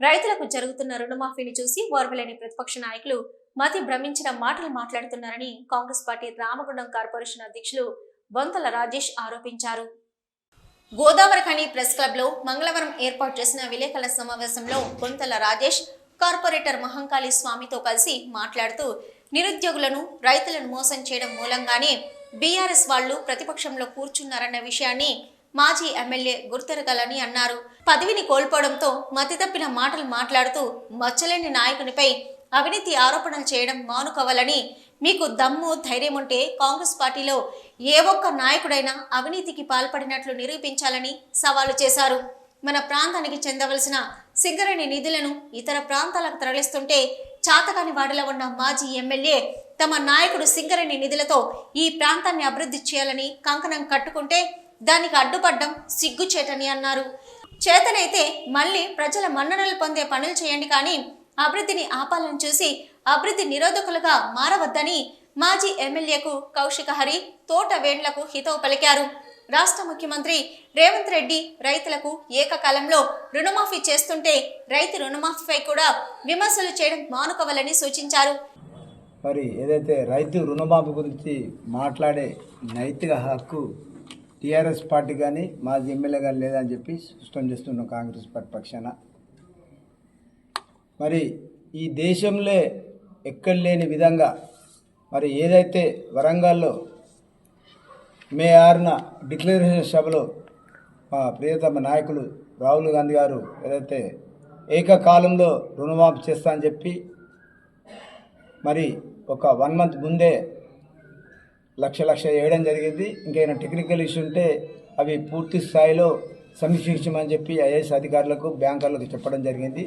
రైతులకు జరుగుతున్న రుణమాఫీని చూసి ఓర్వలేని ప్రతిపక్ష నాయకులు మతి భ్రమించిన మాటలు మాట్లాడుతున్నారని కాంగ్రెస్ పార్టీ రామగుండం కార్పొరేషన్ అధ్యక్షులు బొంతల రాజేష్ ఆరోపించారు. గోదావరి ఖని ప్రెస్ క్లబ్లో మంగళవారం ఏర్పాటు చేసిన విలేకరుల సమావేశంలో బొంతల రాజేష్ కార్పొరేటర్ మహంకాళి స్వామితో కలిసి మాట్లాడుతూ నిరుద్యోగులను రైతులను మోసం చేయడం మూలంగానే బీఆర్ఎస్ వాళ్ళు ప్రతిపక్షంలో కూర్చున్నారన్న విషయాన్ని మాజీ ఎమ్మెల్యే గుర్తెరగాలని అన్నారు. పదవిని కోల్పోవడంతో మతి తప్పిన మాటలు మాట్లాడుతూ మచ్చలేని నాయకునిపై అవినీతి ఆరోపణలు చేయడం మానుకోవాలని మీకు దమ్ము ధైర్యం ఉంటే కాంగ్రెస్ పార్టీలో ఏ ఒక్క నాయకుడైనా అవినీతికి పాల్పడినట్లు నిరూపించాలని సవాలు చేశారు. మన ప్రాంతానికి చెందవలసిన సింగరేణి నిధులను ఇతర ప్రాంతాలకు తరలిస్తుంటే చాతకాని వాడిలో ఉన్న మాజీ ఎమ్మెల్యే తమ నాయకుడు సింగరేణి నిధులతో ఈ ప్రాంతాన్ని అభివృద్ధి చేయాలని కంకణం కట్టుకుంటే దానికి అడ్డుపడ్డం సిగ్గుచేటని అన్నారు. చేతనైతే మళ్ళీ ప్రజల మన్ననలు పొందే పనులు చేయండి కానీ అభివృద్ధిని ఆపాలని చూసి అభివృద్ధి నిరోధకులుగా మారవద్దని మాజీ ఎమ్మెల్యేకు కౌశిక హరి తోట వేండ్లకు హితవు పలికారు. రాష్ట్ర ముఖ్యమంత్రి రేవంత్ రెడ్డి రైతులకు ఏకకాలంలో రుణమాఫీ చేస్తుంటే రైతు రుణమాఫీపై కూడా విమర్శలు చేయడం మానుకోవాలని సూచించారు. మరి ఏదైతే రైతు రుణమాఫీ గురించి మాట్లాడే నైతిక హక్కు టీఆర్ఎస్ పార్టీ కానీ మాజీ ఎమ్మెల్యే కానీ లేదని చెప్పి స్పష్టం చేస్తున్నాం కాంగ్రెస్ పార్టీ పక్షాన. మరి ఈ దేశంలో ఎక్కడ లేని విధంగా మరి ఏదైతే వరంగల్లో మే ఆరున డిక్లరేషన్ సభలో మా ప్రియతమ నాయకులు రాహుల్ గాంధీ గారు ఏదైతే ఏకకాలంలో రుణమాఫీ చేస్తా అని చెప్పి మరి ఒక వన్ మంత్ ముందే లక్ష లక్ష వేయడం జరిగింది. ఇంకైనా టెక్నికల్ ఇష్యూ ఉంటే అవి పూర్తి స్థాయిలో సమీక్షించమని చెప్పి ఐఏఎస్ అధికారులకు బ్యాంకర్లకు చెప్పడం జరిగింది.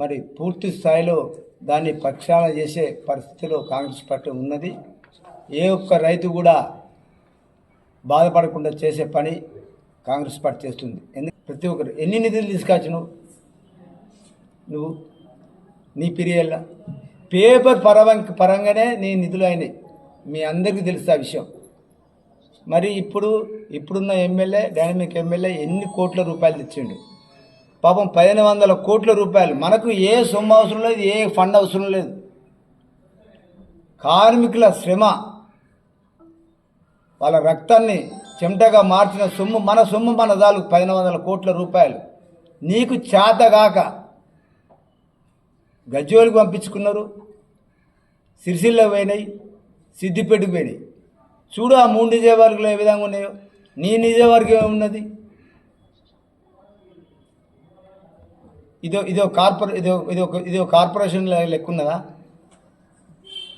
మరి పూర్తి స్థాయిలో దాన్ని పక్షాల చేసే పరిస్థితిలో కాంగ్రెస్ పార్టీ ఉన్నది. ఏ ఒక్క రైతు కూడా బాధపడకుండా చేసే పని కాంగ్రెస్ పార్టీ చేస్తుంది. ఎందుకు? ప్రతి ఒక్కరు ఎన్ని నిధులు తీసుకొచ్చు నువ్వు? నువ్వు నీ పిరియల్లా పేపర్ పరవం పరంగానే నేను నిధులు అయినాయి. మీ అందరికీ తెలుసు ఆ విషయం. మరి ఇప్పుడు ఇప్పుడున్న ఎమ్మెల్యే డైనమిక్ ఎమ్మెల్యే ఎన్ని కోట్ల రూపాయలు తెచ్చిండు? పాపం పదిహేను వందల కోట్ల రూపాయలు. మనకు ఏ సొమ్ము అవసరం లేదు ఏ ఫండ్ అవసరం లేదు. కార్మికుల శ్రమ వాళ్ళ రక్తాన్ని చెమటగా మార్చిన సొమ్ము మన సొమ్ము మన దాలు పదిహేను వందల కోట్ల రూపాయలు. నీకు చేతగాక గజ్జోలికి పంపించుకున్నారు. సిరిసిల్ల పోయినాయి సిద్దిపేటకు పోయినాయి. చూడు ఆ మూడు నిజవర్గులు ఏ విధంగా ఉన్నాయో. నీ నిజవర్గం ఏమున్నది? ఇదో ఇదో కార్పొరే ఇదో ఇది ఒక ఇది ఒక కార్పొరేషన్ లెక్క ఉన్నదా?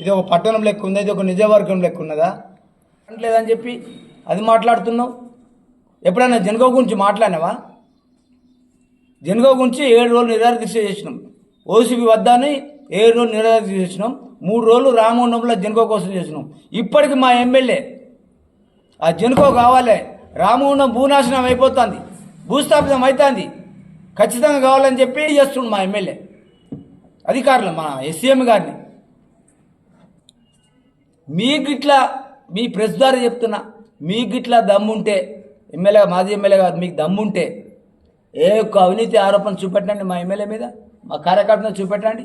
ఇది ఒక పట్టణం లెక్క ఉందా? ఇది ఒక నిజవర్గం లెక్క ఉన్నదా? లేదని చెప్పి అది మాట్లాడుతున్నావు? ఎప్పుడైనా జనగో గురించి మాట్లాడినావా? జనగో గురించి ఏడు రోజులు నిరాదీక్ష చేసినాం. ఓసీబీ వద్దని ఏడు రోజులు నిరాదీక్ష చేసినాం మూడు రోజులు రామగుండంలో జనుకో కోసం చేసినాం. ఇప్పటికి మా ఎమ్మెల్యే ఆ జనుకో కావాలి. రామగుండం భూనాశనం అయిపోతుంది. భూస్థాపితం అవుతుంది ఖచ్చితంగా కావాలని చెప్పి చేస్తుండు మా ఎమ్మెల్యే. అధికారులు మా ఎస్సీఎం గారిని. మీకు ఇట్లా మీ ప్రెస్ ద్వారా చెప్తున్నా మీకు ఇట్లా దమ్ముంటే ఎమ్మెల్యే మాజీ ఎమ్మెల్యే గారు మీకు దమ్ముంటే ఏ ఒక్క అవినీతి ఆరోపణ చూపెట్టండి మా ఎమ్మెల్యే మీద. మా కార్యకర్తను చూపెట్టండి.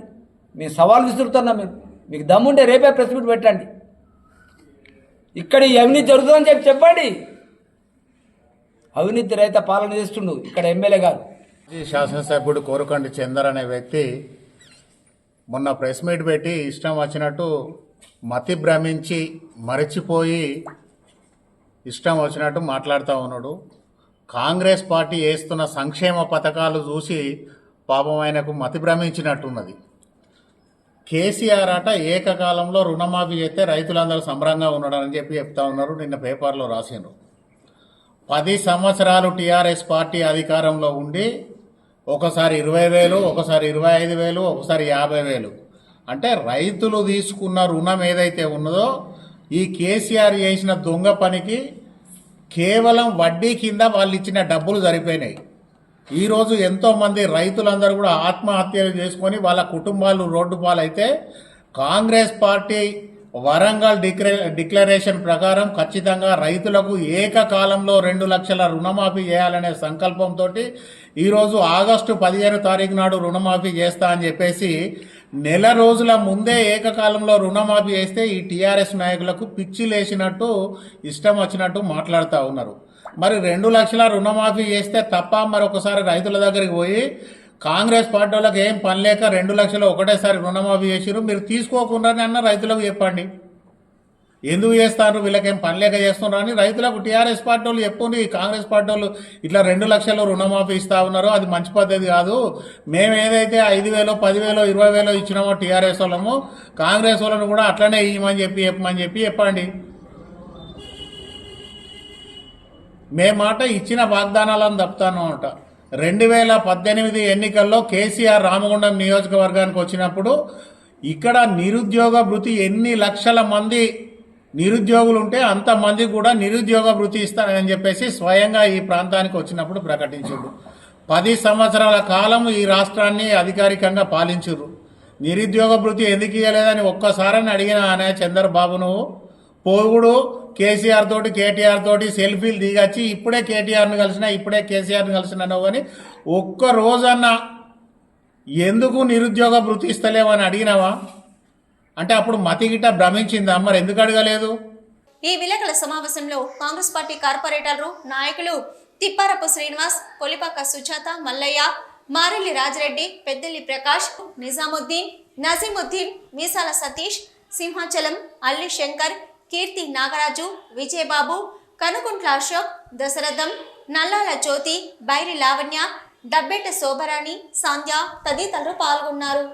మేము సవాల్ విసురుతున్నాం మీరు మీకు దమ్ముంటే రేపే ప్రెస్ మీట్ పెట్టండి. ఇక్కడ ఈ అవినీతి జరుగుతుందని చెప్పి చెప్పండి. అవినీతి రైత పాలన చేస్తుండు ఇక్కడ ఎమ్మెల్యే గారు. శాసనసభ్యుడు కోరుకండి చందర్ అనే వ్యక్తి మొన్న ప్రెస్ మీట్ పెట్టి ఇష్టం వచ్చినట్టు మతి భ్రమించి మరచిపోయి ఇష్టం వచ్చినట్టు మాట్లాడుతూ ఉన్నాడు. కాంగ్రెస్ పార్టీ వేస్తున్న సంక్షేమ పథకాలు చూసి పాపం ఆయనకు మతి భ్రమించినట్టున్నది కేసీఆర్ అట ఏకకాలంలో రుణమాఫీ చేస్తే రైతులందరూ సంబరంగా ఉన్నాడని చెప్పి చెప్తా ఉన్నారు నిన్న పేపర్లో రాసిండ్రు. పది సంవత్సరాలు టీఆర్ఎస్ పార్టీ అధికారంలో ఉండి ఒకసారి ఇరవై వేలు ఒకసారి ఇరవై ఐదు వేలు ఒకసారి యాభై వేలు. అంటే రైతులు తీసుకున్న రుణం ఏదైతే ఉన్నదో ఈ కేసీఆర్ చేసిన దొంగ పనికి కేవలం వడ్డీ కింద వాళ్ళు ఇచ్చిన డబ్బులు సరిపోయినాయి. ఈరోజు ఎంతోమంది రైతులందరూ కూడా ఆత్మహత్యలు చేసుకొని వాళ్ళ కుటుంబాలు రోడ్డు పాలైతే కాంగ్రెస్ పార్టీ వరంగల్ డిక్లే డిక్లరేషన్ ప్రకారం ఖచ్చితంగా రైతులకు ఏకకాలంలో రెండు లక్షల రుణమాఫీ చేయాలనే సంకల్పంతో ఈరోజు ఆగస్టు పదిహేను తారీఖు నాడు రుణమాఫీ చేస్తా అని చెప్పేసి నెల రోజుల ముందే ఏకకాలంలో రుణమాఫీ చేస్తే ఈ టీఆర్ఎస్ నాయకులకు పిచ్చి లేచినట్టు ఇష్టం వచ్చినట్టు మాట్లాడుతూ ఉన్నారు. మరి రెండు లక్షల రుణమాఫీ చేస్తే తప్ప మరొకసారి రైతుల దగ్గరికి పోయి కాంగ్రెస్ పార్టీ వాళ్ళకి ఏం పని లేక రెండు లక్షలు ఒకటేసారి రుణమాఫీ చేసిరు మీరు తీసుకోకుండానే అన్న రైతులకు చెప్పండి. ఎందుకు చేస్తారు? వీళ్ళకేం పని లేక చేస్తున్నారు అని రైతులకు టీఆర్ఎస్ పార్టీ వాళ్ళు చెప్పుండి. కాంగ్రెస్ పార్టీ వాళ్ళు ఇట్లా రెండు లక్షలు రుణమాఫీ ఇస్తా ఉన్నారో అది మంచి పద్ధతి కాదు. మేము ఏదైతే ఐదు వేలో పదివేలో ఇరవై వేలో ఇచ్చినామో టీఆర్ఎస్ వాళ్ళము కాంగ్రెస్ వాళ్ళను కూడా అట్లనే ఇవ్వమని చెప్పి చెప్పమని చెప్పి చెప్పండి. మేమాట ఇచ్చిన వాగ్దానాలను తప్పుతాను అనమాట రెండు వేల పద్దెనిమిది ఎన్నికల్లో కేసీఆర్ రామగుండం నియోజకవర్గానికి వచ్చినప్పుడు ఇక్కడ నిరుద్యోగ భృతి ఎన్ని లక్షల మంది నిరుద్యోగులు ఉంటే అంతమంది కూడా నిరుద్యోగ భృతి ఇస్తానని చెప్పేసి స్వయంగా ఈ ప్రాంతానికి వచ్చినప్పుడు ప్రకటించారు పది సంవత్సరాల కాలం ఈ రాష్ట్రాన్ని అధికారికంగా పాలించారు నిరుద్యోగ భృతి ఎందుకు ఇవ్వలేదని ఒక్కసారని అడిగిన అనే చంద్రబాబును పోగుడు కేసీఆర్ తోటి కేటీఆర్ తోటి సెల్ఫీలు దిగచ్చి ఇప్పుడే కేటీఆర్ని కలిసిన ఇప్పుడే కేసీఆర్ని కలిసినాను కానీ ఒక్క రోజన్నా ఎందుకు నిరుద్యోగ భృతి ఇస్తలేవని అడిగినావా? అంటే అప్పుడు మతిగిట భ్రమించిందా? మరి ఎందుకు అడగలేదు? ఈ విలేకరుల సమావేశంలో కాంగ్రెస్ పార్టీ కార్పొరేటర్లు నాయకులు తిప్పారపు శ్రీనివాస్ కొలిపాక సుజాత మల్లయ్య మారెల్లి రాజరెడ్డి పెద్దెల్లి ప్రకాష్ నిజాముద్దీన్ నజీముద్దీన్ మీసాల సతీష్ సింహాచలం అల్లి శంకర్ కీర్తి నాగరాజు విజయబాబు కనుకుంట్ల అశోక్ దశరథం నల్లాల జ్యోతి బైరి లావణ్య డబ్బెట శోభరాణి సాంధ్య తదితరులు పాల్గొన్నారు.